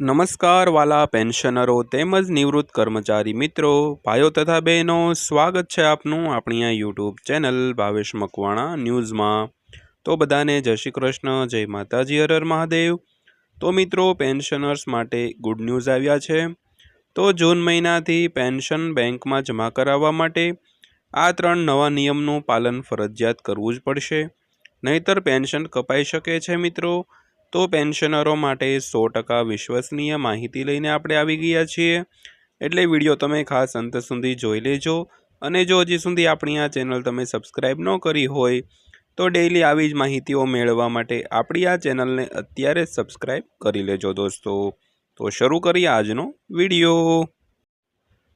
નમસ્કાર, વાલા પેન્શનરો તેમજ નિવૃત્ત કર્મચારી મિત્રો. ભાઈઓ તથા બહેનો, સ્વાગત છે આપનું આપણી આ યુટ્યુબ ચેનલ ભાવેશ મકવાણા ન્યૂઝમાં. તો બધાને જય શ્રી કૃષ્ણ, જય માતાજી હરર મહાદેવ. તો મિત્રો, પેન્શનર્સ માટે ગુડ ન્યૂઝ આવ્યા છે. તો જૂન મહિનાથી પેન્શન બેંકમાં જમા કરાવવા માટે આ ત્રણ નવા નિયમનું પાલન ફરજિયાત કરવું જ પડશે. નહીતર પેન્શન કપાઈ શકે છે મિત્રો. તો પેન્શનરો માટે સો ટકા વિશ્વસનીય માહિતી લઈને આપણે આવી ગયા છીએ. એટલે વીડિયો તમે ખાસ અંત સુધી જોઈ લેજો અને જો હજી સુધી આપણી આ ચેનલ તમે સબસ્ક્રાઈબ ન કરી હોય તો ડેઈલી આવી જ માહિતીઓ મેળવવા માટે આપણી આ ચેનલને અત્યારે સબસ્ક્રાઈબ કરી લેજો દોસ્તો. તો શરૂ કરીએ આજનો વીડિયો.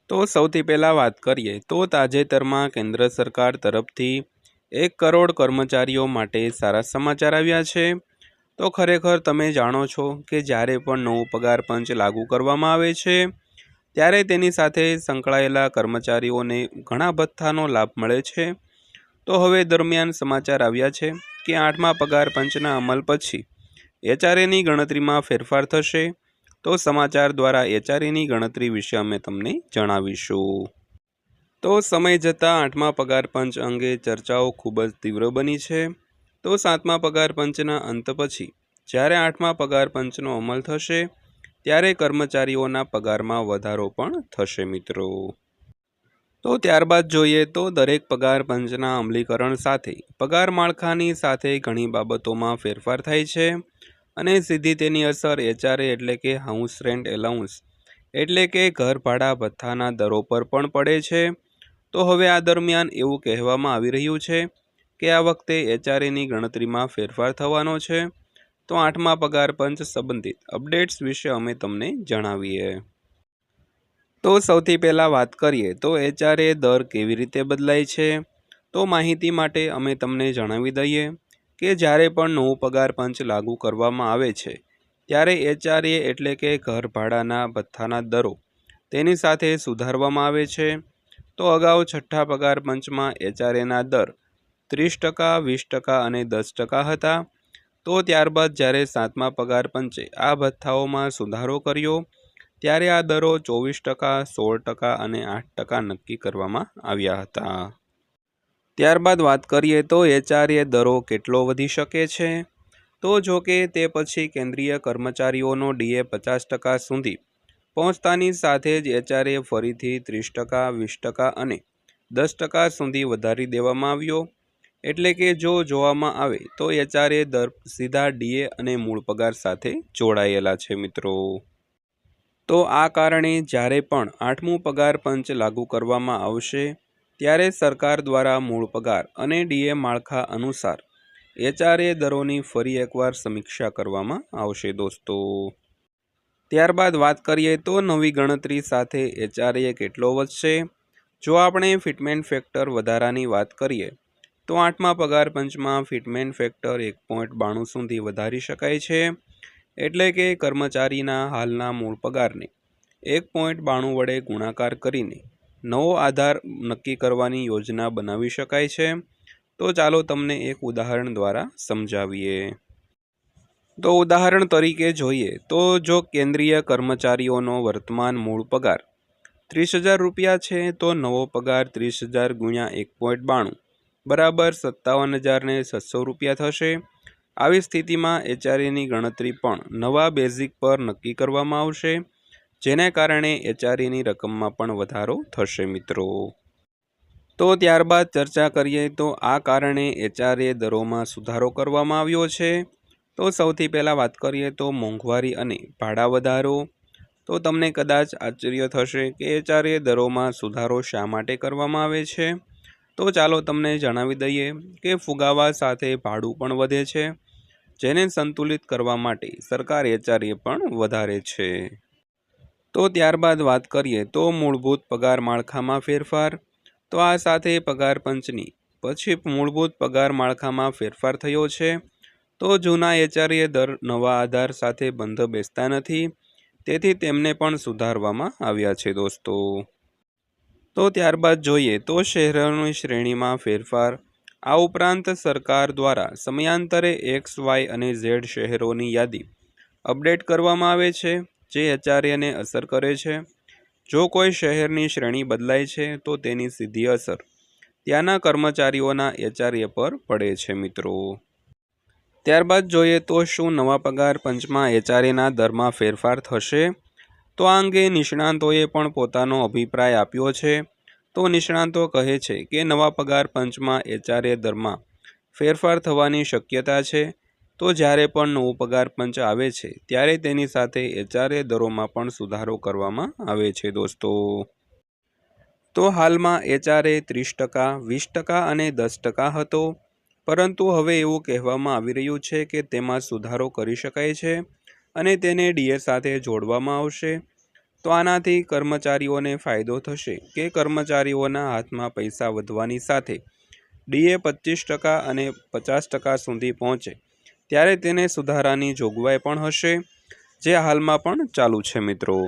તો સૌથી પહેલાં વાત કરીએ તો તાજેતરમાં કેન્દ્ર સરકાર તરફથી એક કરોડ કર્મચારીઓ માટે સારા સમાચાર આવ્યા છે. તો ખરેખર તમે જાણો છો કે જ્યારે પણ નવું પગાર પંચ લાગુ કરવામાં આવે છે, ત્યારે તેની સાથે સંકળાયેલા કર્મચારીઓને ઘણા ભથ્થાનો લાભ મળે છે. તો હવે દરમિયાન સમાચાર આવ્યા છે કે આઠમા પગાર પંચના અમલ પછી એચઆરએની ગણતરીમાં ફેરફાર થશે. તો સમાચાર દ્વારા એચઆરએની ગણતરી વિશે અમે તમને જણાવીશું. તો સમય જતાં આઠમા પગાર પંચ અંગે ચર્ચાઓ ખૂબ જ તીવ્ર બની છે. તો સાતમા પગાર પંચના અંત પછી, જ્યારે આઠમા પગાર પંચનો અમલ થશે, ત્યારે કર્મચારીઓના પગારમાં વધારો પણ થશે મિત્રો. તો ત્યારબાદ જોઈએ તો દરેક પગાર પંચના અમલીકરણ સાથે, પગાર માળખાની સાથે ઘણી બાબતોમાં ફેરફાર થાય છે અને સીધી તેની અસર એચઆરએ એટલે કે હાઉસ રેન્ટ એલાઉન્સ, એટલે કે ઘર ભાડા ભથ્થાના દરો પર પણ પડે છે. તો હવે આ દરમિયાન એવું કહેવામાં આવી રહ્યું છે કે આ વખતે એચઆરએની ગણતરીમાં ફેરફાર થવાનો છે? તો આઠમા પગાર પંચ સંબંધિત અપડેટ્સ વિશે અમે તમને જણાવીએ. તો સૌથી પહેલાં વાત કરીએ, તો એચઆરએ દર કેવી રીતે બદલાય છે? તો માહિતી માટે અમે તમને જણાવી દઈએ કે જ્યારે પણ નવું પગાર પંચ લાગુ કરવામાં આવે છે, ત્યારે એચઆરએ એટલે કે ઘર ભાડાના ભથ્થાના દરો તેની સાથે સુધારવામાં આવે છે. તો અગાઉ છઠ્ઠા પગાર પંચમાં એચઆરએના દર ત્રીસ ટકા, વીસ ટકા અને દસ ટકા હતા. તો ત્યારબાદ જ્યારે સાતમા પગાર પંચે આ ભથ્થાઓમાં સુધારો કર્યો, ત્યારે આ દરો ચોવીસ ટકા, સોળ ટકા અને આઠ ટકા નક્કી કરવામાં આવ્યા હતા. ત્યારબાદ વાત કરીએ તો એચઆરએ દરો કેટલો વધી શકે છે? તો જો કે તે પછી કેન્દ્રીય કર્મચારીઓનો ડીએ પચાસ ટકા સુધી પહોંચતાની સાથે જ એચઆરએ ફરીથી ત્રીસ ટકા, વીસ ટકા અને દસ ટકા સુધી વધારી દેવામાં આવ્યો. એટલે કે જો જોવામાં આવે તો એચઆરએ દર સીધા ડીએ અને મૂળ પગાર સાથે જોડાયેલા છે મિત્રો. તો આ કારણે જ્યારે પણ આઠમું પગાર પંચ લાગુ કરવામાં આવશે, ત્યારે સરકાર દ્વારા મૂળ પગાર અને ડીએ માળખા અનુસાર એચઆરએ દરોની ફરી એકવાર સમીક્ષા કરવામાં આવશે દોસ્તો. ત્યારબાદ વાત કરીએ તો નવી ગણતરી સાથે એચઆરએ કેટલો વધશે? જો આપણે ફિટમેન્ટ ફેક્ટર વધારાની વાત કરીએ તો આઠમા પગાર પંચમાં ફિટમેન્ટ ફેક્ટર એક પોઈન્ટ બાણું સુધી વધારી શકાય છે, એટલે કે કર્મચારીના હાલના મૂળ પગારને એક પોઈન્ટ બાણું વડે ગુણાકાર કરીને નવો આધાર નક્કી કરવાની યોજના બનાવી શકાય છે. તો ચાલો તમને એક ઉદાહરણ દ્વારા સમજાવીએ. તો ઉદાહરણ તરીકે જોઈએ તો જો કેન્દ્રીય કર્મચારીઓનો વર્તમાન મૂળ પગાર ત્રીસ હજાર રૂપિયા છે, તો નવો પગાર ત્રીસ હજાર ગુણ્યા એક પોઈન્ટ બાણું બરાબર સત્તાવન હજારને છસો રૂપિયા થશે. આવી સ્થિતિમાં એચઆરએની ગણતરી પણ નવા બેઝિક પર નક્કી કરવામાં આવશે, જેને કારણે એચઆરએની રકમમાં પણ વધારો થશે મિત્રો. તો ત્યારબાદ ચર્ચા કરીએ તો આ કારણે એચઆરએ દરોમાં સુધારો કરવામાં આવ્યો છે. તો સૌથી પહેલાં વાત કરીએ તો મોંઘવારી અને ભાડા વધારો. તો તમને કદાચ આશ્ચર્ય થશે કે એચઆરએ દરોમાં સુધારો શા માટે કરવામાં આવે છે? તો ચાલો તમને જણાવી દઈએ કે ફુગાવા સાથે ભાડું પણ વધે છે, જેને સંતુલિત કરવા માટે સરકાર એચઆરએ પણ વધારે છે. તો ત્યારબાદ વાત કરીએ તો મૂળભૂત પગાર માળખામાં ફેરફાર. તો આ સાથે પગાર પંચની, પછી મૂળભૂત પગાર માળખામાં ફેરફાર થયો છે. તો જૂના એચઆરએ દર નવા આધાર સાથે બંધ બેસતા નથી, તેથી તેમને પણ સુધારવામાં આવ્યા છે દોસ્તો. તો ત્યારબાદ જોઈએ તો શહેરોની શ્રેણીમાં ફેરફાર. આ ઉપરાંત સરકાર દ્વારા સમયાંતરે એક્સ, વાય અને ઝેડ શહેરોની યાદી અપડેટ કરવામાં આવે છે, જે એચઆરએને અસર કરે છે. જો કોઈ શહેરની શ્રેણી બદલાય છે, તો તેની સીધી અસર ત્યાંના કર્મચારીઓના એચઆરએ પર પડે છે, મિત્રો. ત્યારબાદ જોઈએ તો શું નવા પગાર પંચમાં એચઆરએના દરમાં ફેરફાર થશે? તો આ અંગે નિષ્ણાંતોએ પણ પોતાનો અભિપ્રાય આપ્યો છે. તો નિષ્ણાંતો કહે છે કે નવા પગાર પંચમાં એચઆરએ દરમાં ફેરફાર થવાની શક્યતા છે. તો જ્યારે પણ નવું પગાર પંચ આવે છે, ત્યારે તેની સાથે એચઆરએ દરોમાં પણ સુધારો કરવામાં આવે છે દોસ્તો. તો હાલમાં એચઆરએ ત્રીસ ટકા, વીસ ટકા અને દસ ટકા હતો. પરંતુ હવે એવું કહેવામાં આવી રહ્યું છે કે તેમાં સુધારો કરી શકાય છે. અને તેને ડીએ સાથે જોડવામાં આવશે. તો આનાથી કર્મચારીઓને ફાયદો થશે કે કર્મચારીઓના હાથમાં પૈસા વધવાની સાથે ડીએ પચીસ ટકા અને પચાસ ટકા સુધી પહોંચે, ત્યારે તેને સુધારાની જોગવાઈ પણ હશે, જે હાલમાં પણ ચાલુ છે મિત્રો.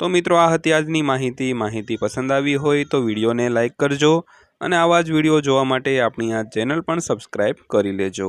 તો મિત્રો, આ હતી આજની માહિતી. માહિતી પસંદ આવી હોય તો વિડીયોને લાઇક કરજો અને આવા જ વીડિયો જોવા માટે આપણી આ ચેનલ પણ સબસ્ક્રાઈબ કરી લેજો.